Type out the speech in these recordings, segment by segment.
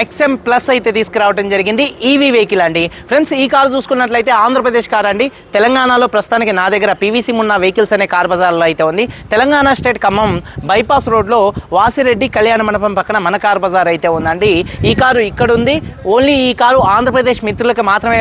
XM plus అయితే తీసుకురావడం జరిగింది. ఈవీ వెహికల్ అండి. ఫ్రెండ్స్ ఈ కారు చూసుకున్నట్లయితే ఆంధ్రప్రదేశ్ కార్ అండి. తెలంగాణలో ప్రస్తుతానికి నా దగ్గర పీవీసీ ఉన్న వెహికల్స్ అనే కార్ బజార్లో అయితే ఉంది. తెలంగాణ స్టేట్ ఖమ్మం బైపాస్ రోడ్లో వాసిరెడ్డి కళ్యాణ మండపం పక్కన మన కార్ బజార్ అయితే ఉందండి. ఈ కారు ఇక్కడ ఉంది. ఓన్లీ ఈ కారు ఆంధ్రప్రదేశ్ మిత్రులకు మాత్రమే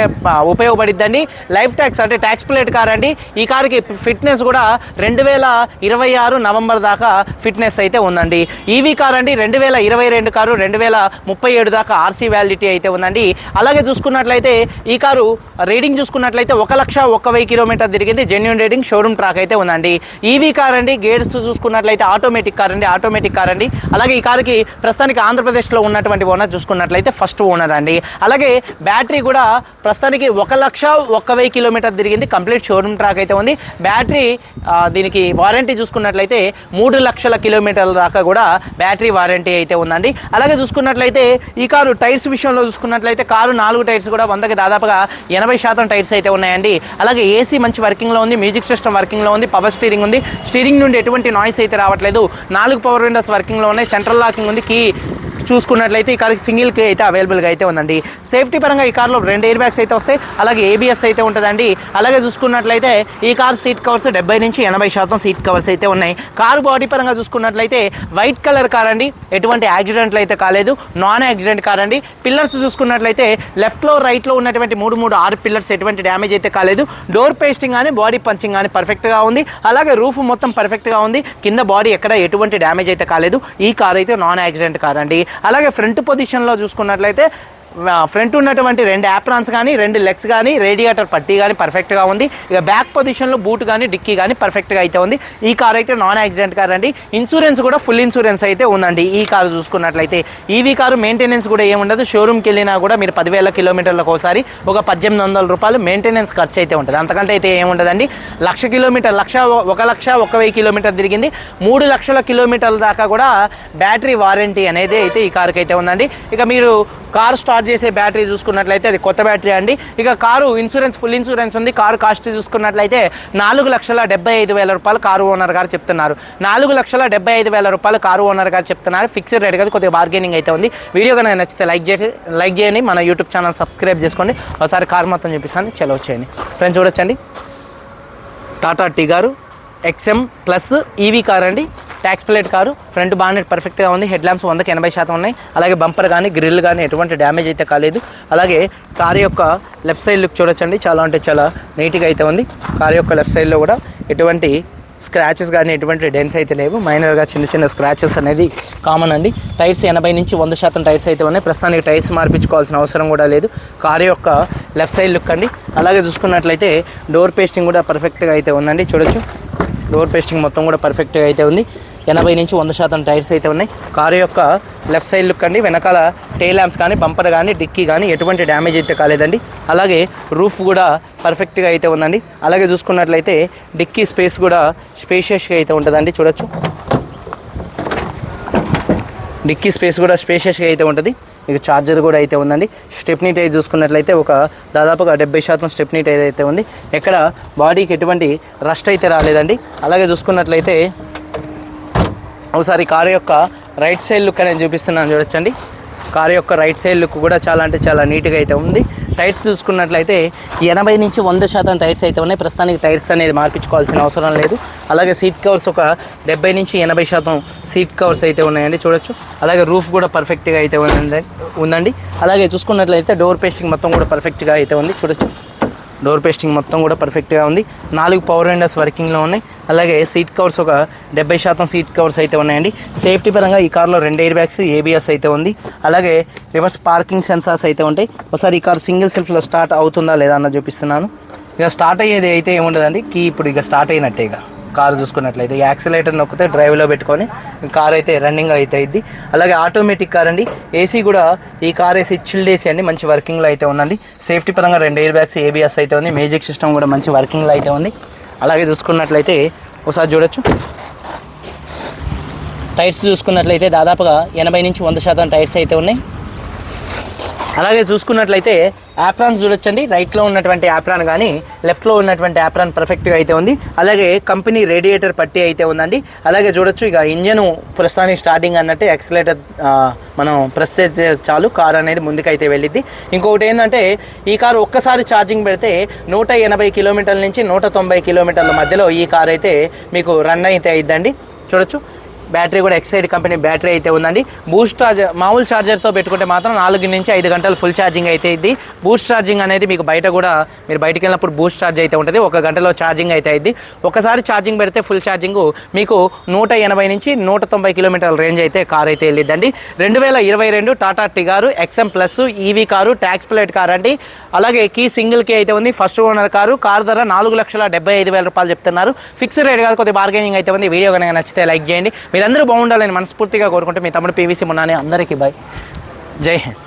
ఉపయోగపడిద్దండి. లైఫ్ ట్యాక్స్ అంటే ట్యాక్స్ ప్లేట్ కార్ అండి. ఈ కారుకి ఫిట్నెస్ కూడా రెండు వేల ఇరవై ఆరు నవంబర్ దాకా ఫిట్నెస్ అయితే ఉందండి. ఈవీ కార్ అండి. రెండు వేల ఇరవై రెండు కారు రెండు వేల ముప్పై ఏడు దాకా ఆర్సీ వ్యాలిడిటీ అయితే ఉందండి. అలాగే చూసుకున్నట్లయితే ఈ కారు రీడింగ్ చూసుకున్నట్లయితే ఒక లక్ష ఒక్క వెయ్యి కిలోమీటర్ తిరిగింది. జెన్యున్ రీడింగ్ షోరూమ్ ట్రాక్ అయితే ఉందండి. ఈవీ కార్ అండి. గేర్స్ చూసుకున్నట్లయితే ఆటోమేటిక్ కార్ అండి. ఆటోమేటిక్ కార్ అండి. అలాగే ఈ కారుకి ప్రస్తుతానికి ఆంధ్రప్రదేశ్లో ఉన్నటువంటి ఓనర్ చూసుకున్నట్లయితే ఫస్ట్ ఓనర్ అండి. అలాగే బ్యాటరీ కూడా ప్రస్తుతానికి ఒక లక్ష ఒక్క వెయ్యి కిలోమీటర్ తిరిగింది. కంప్లీట్ షోరూమ్ ట్రాక్ అయితే ఉంది. బ్యాటరీ దీనికి వారంటీ చూసుకున్నట్లయితే మూడు లక్షల కిలోమీటర్ల దాకా కూడా బ్యాటరీ వారంటీ అయితే ఉందండి. అలాగే చూసుకున్నట్లయితే ఈ కారు టైర్స్ విషయంలో చూసుకున్నట్లయితే కారు నాలుగు టైర్స్ కూడా వందకి దాదాపుగా ఎనభై శాతం టైర్స్ అయితే ఉన్నాయండి. అలాగే ఏసీ మంచి వర్కింగ్లో ఉంది మ్యూజిక్ సిస్టమ్ వర్కింగ్లో ఉంది పవర్ స్టీరింగ్ ఉంది. స్టీరింగ్ నుండి ఎటువంటి నాయిస్ అయితే రావట్లేదు. నాలుగు పవర్ విండోస్ వర్కింగ్లో ఉన్నాయి సెంట్రల్ లాకింగ్ ఉంది కీ చూసుకున్నట్లయితే ఈ కార్కి సింగిల్కి అయితే అవైలబుల్గా అయితే ఉందండి. సేఫ్టీ పరంగా ఈ కార్లో రెండు ఎయిర్ బ్యాగ్స్ అయితే వస్తాయి. అలాగే ఏబిఎస్ అయితే ఉంటుందండి. అలాగే చూసుకున్నట్లయితే ఈ కార్ సీట్ కవర్స్ డెబ్బై నుంచి ఎనభై శాతం సీట్ కవర్స్ అయితే ఉన్నాయి. కారు బాడీ పరంగా చూసుకున్నట్లయితే వైట్ కలర్ కార్ అండి. ఎటువంటి యాక్సిడెంట్లు అయితే కాలేదు. నాన్ యాక్సిడెంట్ కార్ అండి. పిల్లర్స్ చూసుకున్నట్లయితే లెఫ్ట్లో రైట్లో ఉన్నటువంటి మూడు మూడు ఆరు పిల్లర్స్ ఎటువంటి డ్యామేజ్ అయితే కాలేదు. డోర్ పేస్టింగ్ కానీ బాడీ పంచింగ్ కానీ పర్ఫెక్ట్గా ఉంది. అలాగే రూఫ్ మొత్తం పర్ఫెక్ట్గా ఉంది. కింద బాడీ ఎక్కడ ఎటువంటి డ్యామేజ్ అయితే కాలేదు. ఈ కార్ అయితే నాన్ యాక్సిడెంట్ కార్ అండి. అలాగే ఫ్రంట్ పొజిషన్లో చూసుకున్నట్లయితే ఫ్రంట్ ఉన్నటువంటి రెండు యాప్రాన్స్ కానీ రెండు లెగ్స్ కానీ రేడియేటర్ పట్టీ కానీ పర్ఫెక్ట్గా ఉంది. ఇక బ్యాక్ పొజిషన్లో బూట్ కానీ డిక్కీ కానీ పర్ఫెక్ట్గా అయితే ఉంది. ఈ కార్ అయితే నాన్ యాక్సిడెంట్ కార్ అండి. ఇన్సూరెన్స్ కూడా ఫుల్ ఇన్సూరెన్స్ అయితే ఉందండి ఈ కారు చూసుకున్నట్లయితే. ఈవీ కారు మెయింటెనెన్స్ కూడా ఏముండదు షోరూమ్కి వెళ్ళినా కూడా మీరు పదివేల కిలోమీటర్లకు ఒకసారి ఒక పద్దెనిమిది వందల రూపాయలు మెయింటెనెన్స్ ఖర్చు అయితే ఉంటుంది. అంతకంటే అయితే ఏముండదండి లక్ష కిలోమీటర్ లక్ష ఒక లక్ష ఒక వెయ్యి కిలోమీటర్ తిరిగింది. మూడు లక్షల కిలోమీటర్ల దాకా కూడా బ్యాటరీ వారంటీ అనేది అయితే ఈ కారుకి అయితే ఉందండి. ఇక మీరు కారు స్టార్ట్ చేసే బ్యాటరీ చూసుకున్నట్లయితే అది కొత్త బ్యాటరీ అండి. ఇక కారు ఇన్సూరెన్స్ ఫుల్ ఇన్సూరెన్స్ ఉంది. కారు కాస్ట్ చూసుకున్నట్లయితే నాలుగు లక్షల డెబ్బై ఐదు వేల రూపాయలు కారు ఓనర్ గారు చెప్తున్నారు. నాలుగు లక్షల డెబ్బై ఐదు వేల రూపాయలు కారు ఓనర్ గారు చెప్తున్నారు. ఫిక్స్డ్ రేట్ కదా కొద్దిగా బార్గెనింగ్ అయితే ఉంది. వీడియో కనుక నచ్చితే లైక్ చేసి లైక్ చేయండి. మన యూట్యూబ్ ఛానల్ సబ్స్క్రైబ్ చేసుకోండి. ఒకసారి కారు మొత్తం చూపిస్తాను. చలో వచ్చేయండి ఫ్రెండ్స్ చూడొచ్చండి. Tata Tigor XM plus EV car అండి. ట్యాక్స్ ప్లేట్ కారు ఫ్రంట్ బాగానే పర్ఫెక్ట్గా ఉంది. హెడ్ ల్యాంప్స్ వందకి ఎనభై శాతం ఉన్నాయి. అలాగే బంపర్ కానీ గ్రిల్ కానీ ఎటువంటి డ్యామేజ్ అయితే కాలేదు. అలాగే కార్ యొక్క లెఫ్ట్ సైడ్ లుక్ చూడొచ్చండి. చాలా అంటే చాలా నీట్గా అయితే ఉంది. కార్ యొక్క లెఫ్ట్ సైడ్లో కూడా ఎటువంటి స్క్రాచెస్ కానీ ఎటువంటి డెన్స్ అయితే లేవు. మైనర్గా చిన్న చిన్న స్క్రాచెస్ అనేది కామన్ అండి. టైర్స్ ఎనభై నుంచి వంద శాతం టైర్స్ అయితే ఉన్నాయి. ప్రస్తుతానికి టైర్స్ మార్పించుకోవాల్సిన అవసరం కూడా లేదు. కారు యొక్క లెఫ్ట్ సైడ్ లుక్ అండి. అలాగే చూసుకున్నట్లయితే డోర్ పేస్టింగ్ కూడా పర్ఫెక్ట్గా అయితే ఉందండి. చూడొచ్చు. డోర్ పేస్టింగ్ మొత్తం కూడా పర్ఫెక్ట్గా అయితే ఉంది. ఎనభై నుంచి వంద శాతం టైర్స్ అయితే ఉన్నాయి. కారు యొక్క లెఫ్ట్ సైడ్ లుక్ అండి. వెనకాల టైల్ ల్యాంప్స్ కానీ బంపర్ కానీ డిక్కీ కానీ ఎటువంటి డ్యామేజ్ అయితే కాలేదండి. అలాగే రూఫ్ కూడా పర్ఫెక్ట్గా అయితే ఉందండి. అలాగే చూసుకున్నట్లయితే డిక్కీ స్పేస్ కూడా స్పేషియస్గా అయితే ఉంటుందండి. చూడొచ్చు. డిక్కీ స్పేస్ కూడా స్పేషియస్గా అయితే ఉంటుంది. ఇక ఛార్జర్ కూడా అయితే ఉందండి. స్టెప్నీ టైర్ చూసుకున్నట్లయితే ఒక దాదాపుగా డెబ్బై శాతం స్టెప్నీ టైర్ అయితే ఉంది. ఎక్కడ బాడీకి ఎటువంటి రస్ట్ అయితే రాలేదండి. అలాగే చూసుకున్నట్లయితే ఒకసారి కారు యొక్క రైట్ సైడ్ లుక్ అనేది చూపిస్తున్నాను చూడొచ్చండి. కారు యొక్క రైట్ సైడ్ లుక్ కూడా చాలా అంటే చాలా నీట్గా అయితే ఉంది. టైర్స్ చూసుకున్నట్లయితే ఎనభై నుంచి వంద శాతం టైర్స్ అయితే ఉన్నాయి. ప్రస్తుతానికి టైర్స్ అనేది మార్పించుకోవాల్సిన అవసరం లేదు. అలాగే సీట్ కవర్స్ ఒక డెబ్బై నుంచి ఎనభై శాతం సీట్ కవర్స్ అయితే ఉన్నాయండి చూడొచ్చు. అలాగే రూఫ్ కూడా పర్ఫెక్ట్గా అయితే ఉందండి. ఉందండి. అలాగే చూసుకున్నట్లయితే డోర్ పేస్టింగ్ మొత్తం కూడా పర్ఫెక్ట్గా అయితే ఉంది. చూడొచ్చు. డోర్ పేస్టింగ్ మొత్తం కూడా పర్ఫెక్ట్గా ఉంది. నాలుగు పవర్ విండోస్ వర్కింగ్లో ఉన్నాయి. అలాగే సీట్ కవర్స్ ఒక డెబ్బై శాతం సీట్ కవర్స్ అయితే ఉన్నాయండి. సేఫ్టీ పరంగా ఈ కార్లో రెండు ఎయిర్ బ్యాగ్స్ ఏబిఎస్ అయితే ఉంది. అలాగే రివర్స్ పార్కింగ్ సెన్సార్స్ అయితే ఉంటాయి. ఒకసారి ఈ కార్ సింగిల్ సెల్ఫ్లో స్టార్ట్ అవుతుందా లేదా అన్న చూపిస్తున్నాను. ఇక స్టార్ట్ అయ్యేది అయితే ఏముండదండి. కీ ఇప్పుడు ఇక స్టార్ట్ అయినట్టే ఇక. కారు చూసుకున్నట్లయితే యాక్సిలేటర్ నొక్కితే డ్రైవ్లో పెట్టుకొని కార్ అయితే రన్నింగ్ అయితే ఇద్ది అలాగే ఆటోమేటిక్ కార్ అండి. ఏసీ కూడా ఈ కార్ ఏసీ చిల్డ్ ఏసీ అండి. మంచి వర్కింగ్లో అయితే ఉందండి. సేఫ్టీ పరంగా రెండు ఎయిర్ బ్యాగ్స్ ఏబిఎస్ అయితే ఉంది. మ్యూజిక్ సిస్టమ్ కూడా మంచి వర్కింగ్లో అయితే ఉంది. అలాగే చూసుకున్నట్లయితే ఒకసారి చూడొచ్చు. టైర్స్ చూసుకున్నట్లయితే దాదాపుగా ఎనభై నుంచి వంద శాతం టైర్స్ అయితే ఉన్నాయి. అలాగే చూసుకున్నట్లయితే యాప్రాన్స్ చూడొచ్చండి. రైట్లో ఉన్నటువంటి యాప్రాన్ కానీ లెఫ్ట్లో ఉన్నటువంటి యాప్రాన్ పర్ఫెక్ట్గా అయితే ఉంది. అలాగే కంపెనీ రేడియేటర్ పట్టి అయితే ఉందండి. అలాగే చూడొచ్చు ఇక ఇంజన్ ప్రస్తుతానికి స్టార్టింగ్ అన్నట్టు ఎక్సలేటర్ మనం ప్రెస్ చేస్తే చాలు. కార్ అనేది ముందుకైతే వెళ్ళిద్ది. ఇంకొకటి ఏంటంటే ఈ కారు ఒక్కసారి ఛార్జింగ్ పెడితే నూట ఎనభై కిలోమీటర్ల నుంచి నూట తొంభై కిలోమీటర్ల మధ్యలో ఈ కార్ అయితే మీకు రన్ అయితే అయిద్దండి. చూడొచ్చు. బ్యాటరీ కూడా ఎక్సైడ్ కంపెనీ బ్యాటరీ అయితే ఉందండి. బూస్ట్ ఛార్జర్ మామూలు ఛార్జర్తో పెట్టుకుంటే మాత్రం నాలుగు నుంచి ఐదు గంటలు ఫుల్ ఛార్జింగ్ అయితే ఇది. బూస్ట్ ఛార్జింగ్ అనేది మీకు బయట కూడా మీరు బయటకు వెళ్ళినప్పుడు బూస్ట్ ఛార్జ్ అయితే ఉంటుంది. ఒక గంటలో ఛార్జింగ్ అయితే అయింది. ఒకసారి ఛార్జింగ్ పెడితే ఫుల్ ఛార్జింగ్ మీకు నూట ఎనభై నుంచి నూట తొంభై కిలోమీటర్ల రేంజ్ అయితే కార్ అయితే వెళ్ళిద్దండి. రెండు వేల ఇరవై రెండు Tata Tigor XM plus EV car tax plate car అండి. అలాగే కీ సింగిల్ కీ అయితే ఉంది ఫస్ట్ ఓనర్ కారు. కార్ ధర నాలుగు లక్షల డెబ్బై ఐదు వేల రూపాయలు చెప్తున్నారు. ఫిక్స్డ్ రేట్ కాదు కొద్దిగా బార్గెనింగ్ అయితే ఉంది. వీడియో కనుక నచ్చితే లైక్ చేయండి. మీరు మీరందరూ బాగుండాలని మనస్ఫూర్తిగా కోరుకుంటే మీ తమ్ముడు పీవీసీ మున్నాని అందరికీ బాయ్ జై హింద్.